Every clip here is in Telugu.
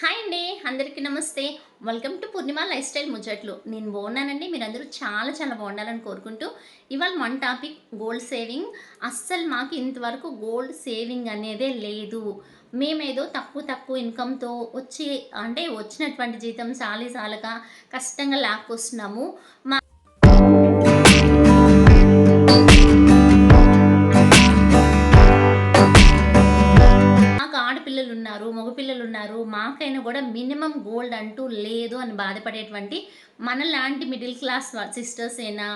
హాయ్ అండి అందరికీ నమస్తే. Welcome to Purnima lifestyle ముచ్చట్లు నేను బాగున్నానండి మీరందరూ చాలా చాలా బాగుండాలని కోరుకుంటూ ఇవాళ మన టాపిక్ గోల్డ్ సేవింగ్. అస్సలు మాకు ఇంతవరకు గోల్డ్ సేవింగ్ అనేదే లేదు. మేమేదో తక్కువ తక్కువ ఇన్కమ్తో వచ్చి అంటే వచ్చినటువంటి జీతం సాలి సాలక కష్టంగా లాక్కొస్తున్నాము. మా కూడా మినిమం గోల్డ్ అంటూ లేదు అని బాధపడేటువంటి మనలాంటి మిడిల్ క్లాస్ సిస్టర్స్ అయినా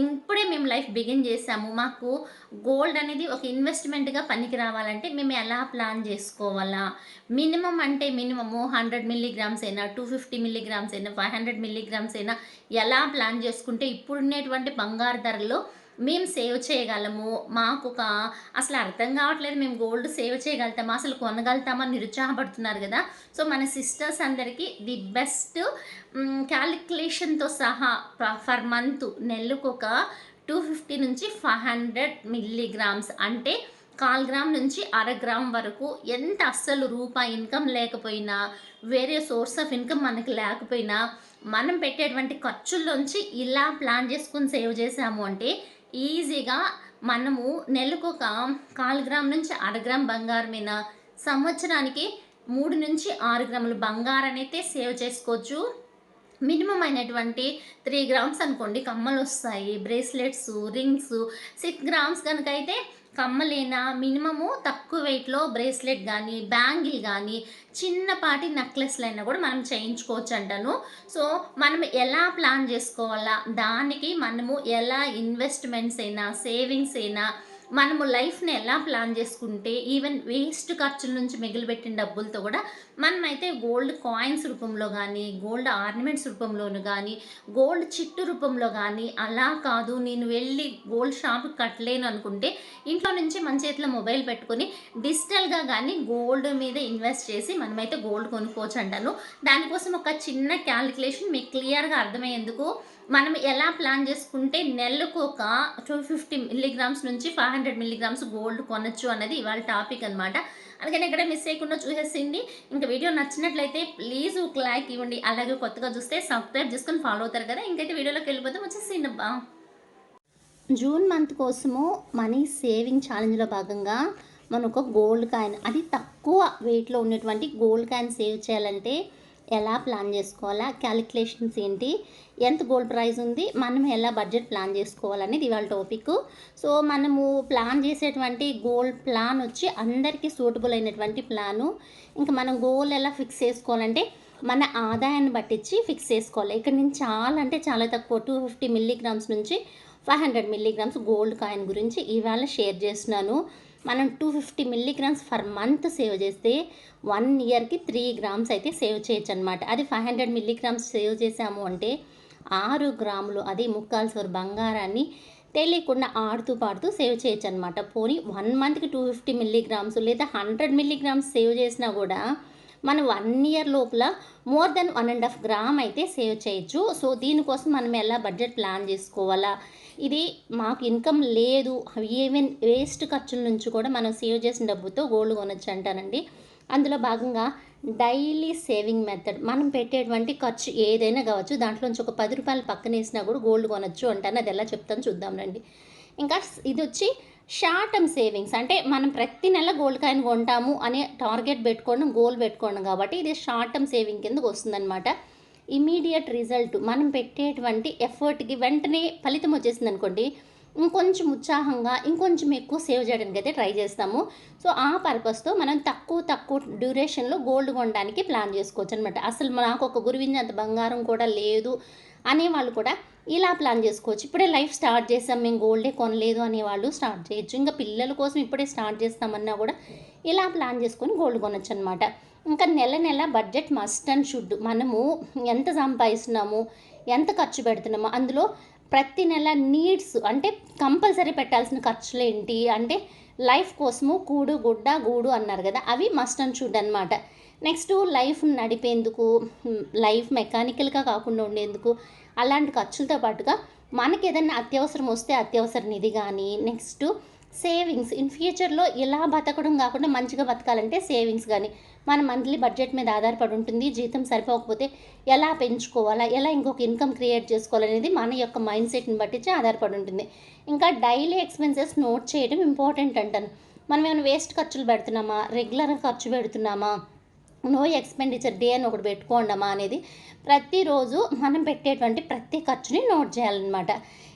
ఇప్పుడే మేము లైఫ్ బిగిన్ చేసాము. మాకు గోల్డ్ అనేది ఒక ఇన్వెస్ట్మెంట్గా పనికి రావాలంటే మేము ఎలా ప్లాన్ చేసుకోవాలా? మినిమం అంటే మినిమము హండ్రెడ్ మిల్లీగ్రామ్స్ అయినా టూ ఫిఫ్టీ మిల్లీగ్రామ్స్ అయినా ఫైవ్ హండ్రెడ్ మిల్లీగ్రామ్స్ అయినా ఎలా ప్లాన్ చేసుకుంటే ఇప్పుడున్నటువంటి బంగారు ధరలో మేము సేవ్ చేయగలము. మాకు ఒక అసలు అర్థం కావట్లేదు మేము గోల్డ్ సేవ్ చేయగలుగుతామా అసలు కొనగలుగుతామా నిరుత్సాహపడుతున్నారు కదా. సో మన సిస్టర్స్ అందరికీ ది బెస్ట్ క్యాలిక్యులేషన్తో సహా ఫర్ మంత్ నెలకు ఒక టూ ఫిఫ్టీ నుంచి ఫైవ్ హండ్రెడ్ మిల్లీగ్రామ్స్ అంటే కాల్ గ్రామ్ నుంచి అర గ్రామ్ వరకు ఎంత అస్సలు రూపాయి ఇన్కమ్ లేకపోయినా వేరే సోర్స్ ఆఫ్ ఇన్కమ్ మనకి లేకపోయినా మనం పెట్టేటువంటి ఖర్చుల్లోంచి ఇలా ప్లాన్ చేసుకుని సేవ్ చేసాము అంటే ఈజీగా మనము నెలకు ఒక కాలు గ్రామ్ నుంచి అర గ్రామ్ బంగారం సంవత్సరానికి మూడు నుంచి ఆరు గ్రాములు బంగారం అయితే సేవ్ చేసుకోవచ్చు. మినిమం అయినటువంటి త్రీ గ్రామ్స్ అనుకోండి కమ్మలు వస్తాయి బ్రేస్లెట్స్ రింగ్స్ సిక్స్ గ్రామ్స్ కనుక అయితే కమ్మలేనా? మినిమము తక్కువ వెయిట్లో బ్రేస్లెట్ కానీ బ్యాంగిల్ కానీ చిన్నపాటి నెక్లెస్లు అయినా కూడా మనం చేయించుకోవచ్చు అంటాను సో మనం ఎలా ప్లాన్ చేసుకోవాలా? దానికి మనము ఎలా ఇన్వెస్ట్మెంట్స్ అయినా సేవింగ్స్ అయినా మనము లైఫ్ని ఎలా ప్లాన్ చేసుకుంటే ఈవెన్ వేస్ట్ ఖర్చుల నుంచి మిగిలిపెట్టిన డబ్బులతో కూడా మనమైతే గోల్డ్ కాయిన్స్ రూపంలో కానీ గోల్డ్ ఆర్నమెంట్స్ రూపంలోను కానీ గోల్డ్ చిట్టు రూపంలో కానీ అలా కాదు. నేను వెళ్ళి గోల్డ్ షాప్కి కట్టలేను అనుకుంటే ఇంట్లో నుంచి మన చేతిలో మొబైల్ పెట్టుకొని డిజిటల్గా కానీ గోల్డ్ మీద ఇన్వెస్ట్ చేసి మనమైతే గోల్డ్ కొనుక్కోవచ్చు అంటాను. దానికోసం ఒక చిన్న క్యాలిక్యులేషన్ మీకు క్లియర్గా అర్థమయ్యేందుకు మనం ఎలా ప్లాన్ చేసుకుంటే నెలకు ఒక టూ ఫిఫ్టీ మిల్లీగ్రామ్స్ నుంచి ఫైవ్ హండ్రెడ్ మిల్లీగ్రామ్స్ గోల్డ్ కొనొచ్చు అన్నది ఇవాళ టాపిక్ అనమాట అందుకని ఎక్కడ మిస్ చేయకుండా చూసేసింది ఇంకా వీడియో నచ్చినట్లయితే ప్లీజ్ ఒక లైక్ ఇవ్వండి. అలాగే కొత్తగా చూస్తే సబ్స్క్రైబ్ చేసుకొని ఫాలో అవుతారు కదా. ఇంకైతే వీడియోలోకి వెళ్ళిపోతే వచ్చేసింది అబ్బా. జూన్ మంత్ కోసము మనీ సేవింగ్ ఛాలెంజ్లో భాగంగా మనం ఒక గోల్డ్ కాయిన్ అది తక్కువ వెయిట్లో ఉన్నటువంటి గోల్డ్ కాయిన్ సేవ్ చేయాలంటే ఎలా ప్లాన్ చేసుకోవాలా క్యాలిక్యులేషన్స్ ఏంటి ఎంత గోల్డ్ ప్రైస్ ఉంది మనం ఎలా బడ్జెట్ ప్లాన్ చేసుకోవాలనేది ఇవాళ టాపిక్ సో మనము ప్లాన్ చేసేటువంటి గోల్డ్ ప్లాన్ వచ్చి అందరికీ సూటబుల్ అయినటువంటి ప్లాను ఇంకా మనం గోల్ ఎలా ఫిక్స్ చేసుకోవాలంటే మన ఆదాయాన్ని బట్టించి ఫిక్స్ చేసుకోవాలి. ఇక్కడ నేను చాలా అంటే చాలా తక్కువ టూ ఫిఫ్టీ మిల్లీగ్రామ్స్ నుంచి five hundred milligrams gold coin గురించి ఇవాళ షేర్ చేస్తున్నాను. మనం two fifty milligrams for month save చేస్తే వన్ ఇయర్కి త్రీ గ్రామ్స్ అయితే సేవ్ చేయొచ్చు అనమాట అది ఫైవ్ హండ్రెడ్ మిల్లీగ్రామ్స్ సేవ్ చేసాము అంటే ఆరు గ్రాములు అది ముక్కాలు సోర్ బంగారాన్ని తెలియకుండా ఆడుతూ పాడుతూ సేవ్ చేయొచ్చు అనమాట పోనీ వన్ మంత్కి టూ ఫిఫ్టీ మిల్లీగ్రామ్స్ లేదా హండ్రెడ్ మిల్లీగ్రామ్స్ సేవ్ చేసినా కూడా మనం వన్ ఇయర్ లోపల more then one and half gram అయితే సేవ్ చేయొచ్చు. సో దీనికోసం మనం ఎలా బడ్జెట్ ప్లాన్ చేసుకోవాలా? ఇది మాకు ఇన్కమ్ లేదు. ఈవెన్ వేస్ట్ ఖర్చుల నుంచి కూడా మనం సేవ్ చేసిన డబ్బుతో గోల్డ్ కొనొచ్చు అంటారండి అందులో భాగంగా డైలీ సేవింగ్ మెథడ్ మనం పెట్టేటువంటి ఖర్చు ఏదైనా కావచ్చు దాంట్లోంచి ఒక పది రూపాయలు పక్కన వేసినా కూడా గోల్డ్ కొనొచ్చు అంటాను. అది ఎలా చెప్తాను చూద్దాం రండి. ఇంకా ఇది వచ్చి షార్ట్ టర్మ్ సేవింగ్స్ అంటే మనం ప్రతి నెల గోల్డ్ కాయిన్ కొంటాము అనే టార్గెట్ పెట్టుకోవడం గోల్ పెట్టుకోవడం కాబట్టి ఇది షార్ట్ టర్మ్ సేవింగ్ కిందకు వస్తుందన్నమాట. ఇమీడియట్ రిజల్ట్ మనం పెట్టేటువంటి ఎఫర్ట్కి వెంటనే ఫలితం వచ్చేసింది అనుకోండి ఇంకొంచెం ఉత్సాహంగా ఇంకొంచెం ఎక్కువ సేవ్ చేయడానికి అయితే ట్రై చేస్తాము. సో ఆ పర్పస్తో మనం తక్కువ తక్కువ డ్యూరేషన్లో గోల్డ్ కొనడానికి ప్లాన్ చేసుకోవచ్చు అనమాట అసలు నాకు ఒక గురువించి అంత బంగారం కూడా లేదు అనేవాళ్ళు కూడా ఇలా ప్లాన్ చేసుకోవచ్చు. ఇప్పుడే లైఫ్ స్టార్ట్ చేసాం మేము గోల్డే కొనలేదు అనేవాళ్ళు స్టార్ట్ చేయొచ్చు. ఇంకా పిల్లల కోసం ఇప్పుడే స్టార్ట్ చేస్తామన్నా కూడా ఇలా ప్లాన్ చేసుకొని గోల్డ్ కొనొచ్చు అనమాట ఇంకా నెల నెల బడ్జెట్ మస్ట్ అండ్ షుడ్. మనము ఎంత సంపాదిస్తున్నాము ఎంత ఖర్చు పెడుతున్నామో అందులో ప్రతి నెల నీడ్స్ అంటే కంపల్సరీ పెట్టాల్సిన ఖర్చులు ఏంటి అంటే లైఫ్ కోసము కూడు గుడ్డ గూడు అన్నారు కదా అవి మస్ట్ అండ్ షుడ్ అనమాట నెక్స్ట్ లైఫ్ నడిపేందుకు లైఫ్ మెకానికల్గా కాకుండా ఉండేందుకు అలాంటి ఖర్చులతో పాటుగా మనకి ఏదైనా అత్యవసరం వస్తే అత్యవసర నిధి కానీ నెక్స్ట్ సేవింగ్స్. ఇన్ ఫ్యూచర్లో ఇలా బతకడం కాకుండా మంచిగా బతకాలంటే సేవింగ్స్ కానీ మన మంత్లీ బడ్జెట్ మీద ఆధారపడి ఉంటుంది. జీతం సరిపోకపోతే ఎలా పెంచుకోవాలా ఎలా ఇంకొక ఇన్కమ్ క్రియేట్ చేసుకోవాలనేది మన యొక్క మైండ్ సెట్ని బట్టి ఆధారపడి ఉంటుంది. ఇంకా డైలీ ఎక్స్పెన్సెస్ నోట్ చేయడం ఇంపార్టెంట్ అంటాను. మనం ఏమైనా వేస్ట్ ఖర్చులు పెడుతున్నామా రెగ్యులర్గా ఖర్చు పెడుతున్నామా నో ఎక్స్పెండిచర్ డే అని ఒకటి పెట్టుకోండమా అనేది ప్రతిరోజు మనం పెట్టేటువంటి ప్రతి ఖర్చుని నోట్ చేయాలన్నమాట.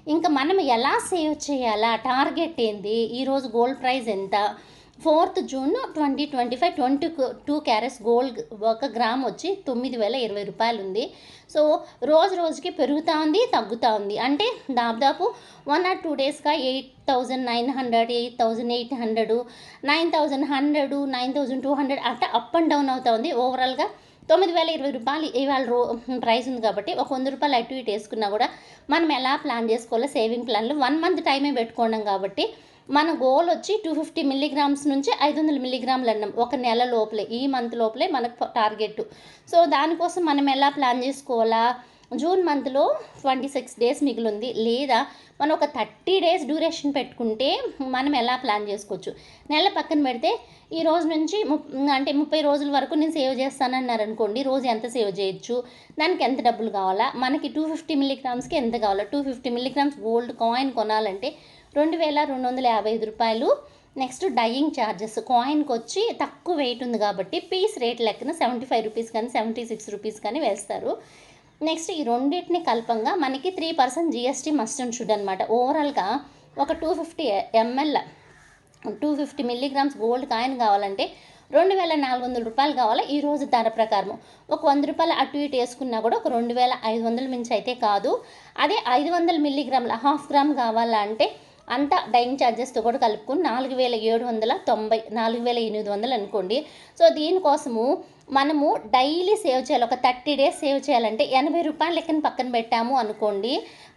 ఇంకా మనం ఎలా సేవ్ చేయాలా? టార్గెట్ ఏంది? ఈరోజు గోల్డ్ ప్రైస్ ఎంత? Fourth June twenty twenty five twenty two carats gold ఒక గ్రామ్ వచ్చి తొమ్మిది వేల ఇరవై రూపాయలు ఉంది. సో రోజు రోజుకి పెరుగుతూ ఉంది తగ్గుతూ ఉంది. అంటే దాదాపు one or two డేస్గా eight thousand nine hundred eight thousand eight hundred nine thousand hundred nine thousand two hundred అట్లా అప్ అండ్ డౌన్ అవుతూ ఉంది. ఓవరాల్గా తొమ్మిది వేల ఇరవై రూపాయలు ఇవాళ రో ప్రైస్ ఉంది కాబట్టి ఒక వంద రూపాయలు అటు ఇటు వేసుకున్నా కూడా మనం ఎలా ప్లాన్ చేసుకోవాలో సేవింగ్ ప్లాన్లు వన్ మంత్ టైమే పెట్టుకోవడం కాబట్టి మన గోల్ వచ్చి టూ ఫిఫ్టీ మిల్లీగ్రామ్స్ నుంచి ఐదు వందల మిల్లీగ్రాములు అన్నాం. ఒక నెల లోపలే ఈ మంత్ లోపలే మనకు టార్గెట్ సో దానికోసం మనం ఎలా ప్లాన్ చేసుకోవాలా? జూన్ మంత్లో ట్వంటీ సిక్స్ డేస్ మిగిలింది. లేదా మనం ఒక థర్టీ డేస్ డ్యూరేషన్ పెట్టుకుంటే మనం ఎలా ప్లాన్ చేసుకోవచ్చు? నెల పక్కన పెడితే ఈ రోజు నుంచి అంటే ముప్పై రోజుల వరకు నేను సేవ్ చేస్తానన్నారు అనుకోండి రోజు ఎంత సేవ్ చేయొచ్చు? దానికి ఎంత డబ్బులు కావాలా? మనకి టూ ఫిఫ్టీ మిల్లీగ్రామ్స్కి ఎంత కావాలా? Two fifty milligrams gold coin కొనాలంటే రెండు వేల రెండు వందల యాభై ఐదు రూపాయలు. నెక్స్ట్ డయింగ్ ఛార్జెస్ కాయిన్కి వచ్చి తక్కువ వెయిట్ ఉంది కాబట్టి పీస్ రేట్ లెక్కన సెవెంటీ ఫైవ్ రూపీస్ కానీ సెవెంటీ సిక్స్ రూపీస్ కానీ వేస్తారు. నెక్స్ట్ ఈ రెండింటిని కల్పంగా మనకి three percent GST must and should అనమాట ఓవరాల్గా ఒక two fifty ML two fifty milligrams gold coin కావాలంటే రెండు వేల నాలుగు వందల రూపాయలు కావాలా ఈ రోజు ధర ప్రకారం ఒక వంద రూపాయలు అటు ఇటు వేసుకున్నా కూడా ఒక రెండు వేల ఐదు వందల మించి అయితే కాదు. అదే ఐదు వందల మిల్లీగ్రామ్ల హాఫ్ గ్రామ్ కావాలా అంటే అంతా డైయింగ్ ఛార్జెస్తో కూడా కలుపుకుని నాలుగు వేల ఏడు వందల తొంభై నాలుగు వేల ఎనిమిది వందలు అనుకోండి. సో దీనికోసము మనము డైలీ సేవ్ చేయాలి. ఒక థర్టీ డేస్ సేవ్ చేయాలంటే ఎనభై రూపాయలు లెక్కన పక్కన పెట్టాము అనుకోండి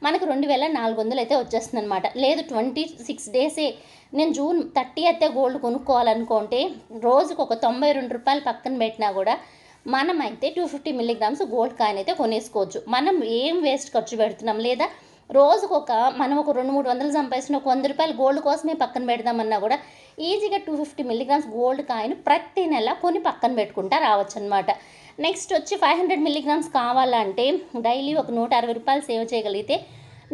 మనకు రెండు వేల నాలుగు వందలు అయితే వచ్చేస్తుంది అనమాట లేదు ట్వంటీ సిక్స్ డేసే. నేను జూన్ థర్టీ అయితే గోల్డ్ కొనుక్కోవాలనుకుంటే రోజుకు ఒక తొంభై రెండు రూపాయలు పక్కన పెట్టినా కూడా మనమైతే two fifty milligrams gold coin అయితే కొనేసుకోవచ్చు. మనం ఏం వేస్ట్ ఖర్చు పెడుతున్నాం లేదా రోజుకొక మనం ఒక రెండు మూడు వందలు సంపాదించిన ఒక వంద రూపాయలు గోల్డ్ కోసమే పక్కన పెడదామన్నా కూడా ఈజీగా two fifty milligrams gold coin ప్రతి నెల కొని పక్కన పెట్టుకుంటా రావచ్చు అనమాట నెక్స్ట్ వచ్చి ఫైవ్ హండ్రెడ్ మిల్లీగ్రామ్స్ కావాలంటే డైలీ ఒక నూట అరవై రూపాయలు సేవ్ చేయగలిగితే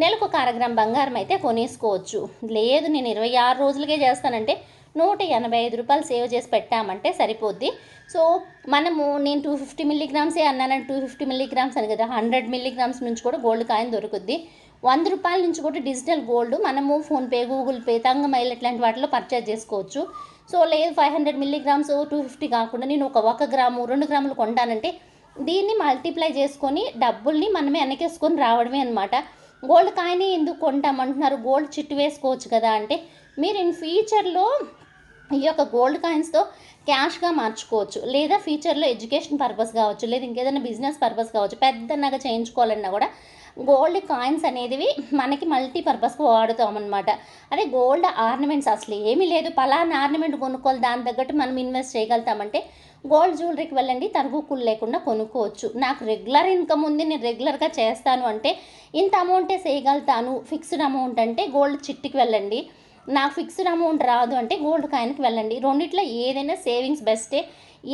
నెలకు ఒక అరగ్రామ్ బంగారం అయితే కొనేసుకోవచ్చు. లేదు నేను ఇరవై ఆరు రోజులకే చేస్తానంటే నూట ఎనభై ఐదు రూపాయలు సేవ్ చేసి పెట్టామంటే సరిపోద్ది. సో మనము నేను టూ ఫిఫ్టీ మిల్లీగ్రామ్సే అన్నానంటే టూ ఫిఫ్టీ మిల్లీగ్రామ్స్ అని కదా హండ్రెడ్ మిల్లీగ్రామ్స్ నుంచి కూడా గోల్డ్ కాయిన్ దొరుకుద్ది. వంద రూపాయల నుంచి కూడా డిజిటల్ గోల్డ్ మనము ఫోన్పే గూగుల్ పే తంగమైల్ ఇట్లాంటి వాటిలో పర్చేజ్ చేసుకోవచ్చు. సో లేదు five hundred milligrams two fifty కాకుండా నేను ఒక ఒక గ్రాము రెండు గ్రాములు కొంటానంటే దీన్ని మల్టిప్లై చేసుకొని డబ్బుల్ని మనమే వెనకేసుకొని రావడమే అనమాట గోల్డ్ కాయిన్ ఎందుకు కొంటామంటున్నారు? గోల్డ్ చిట్టు వేసుకోవచ్చు కదా అంటే మీరు ఇన్ ఫ్యూచర్లో ఈ యొక్క గోల్డ్ కాయిన్స్తో క్యాష్గా మార్చుకోవచ్చు. లేదా ఫ్యూచర్లో ఎడ్యుకేషన్ పర్పస్ కావచ్చు లేదా ఇంకేదైనా బిజినెస్ పర్పస్ కావచ్చు పెద్దన్నగా చేయించుకోవాలన్నా కూడా గోల్డ్ కాయిన్స్ అనేవి మనకి మల్టీపర్పస్కి వాడుతాం అనమాట అదే గోల్డ్ ఆర్నమెంట్స్ అసలు ఏమీ లేదు. పలానా ఆర్నమెంట్ కొనుక్కోవాలి. దాని తగ్గట్టు మనం ఇన్వెస్ట్ చేయగలుగుతామంటే గోల్డ్ జ్యువెలరీకి వెళ్ళండి. తరుగుకులు లేకుండా కొనుక్కోవచ్చు. నాకు రెగ్యులర్ ఇన్కమ్ ఉంది. నేను రెగ్యులర్గా చేస్తాను అంటే ఇంత అమౌంటే చేయగలుగుతాను. ఫిక్స్డ్ అమౌంట్ అంటే గోల్డ్ చిట్టికి వెళ్ళండి. నాకు ఫిక్స్డ్ అమౌంట్ రాదు అంటే గోల్డ్ కాయిన్కి వెళ్ళండి. రెండిట్లో ఏదైనా సేవింగ్స్ బెస్టే.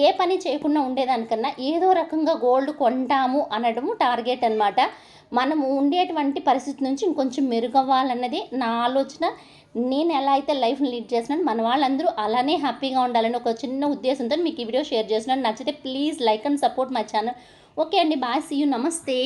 ఏ పని చేయకుండా ఉండేదానికన్నా ఏదో రకంగా గోల్డ్ కొంటాము అనడము టార్గెట్ అనమాట మనము ఉండేటువంటి పరిస్థితి నుంచి ఇంకొంచెం మెరుగవ్వాలన్నది నా ఆలోచన. నేను ఎలా అయితే లైఫ్ని లీడ్ చేసినాను మన వాళ్ళందరూ అలానే హ్యాపీగా ఉండాలని ఒక చిన్న ఉద్దేశంతో మీకు ఈ వీడియో షేర్ చేస్తున్నాను. నచ్చితే please like and support my channel okay అండి బాయ్ సీ యూ నమస్తే.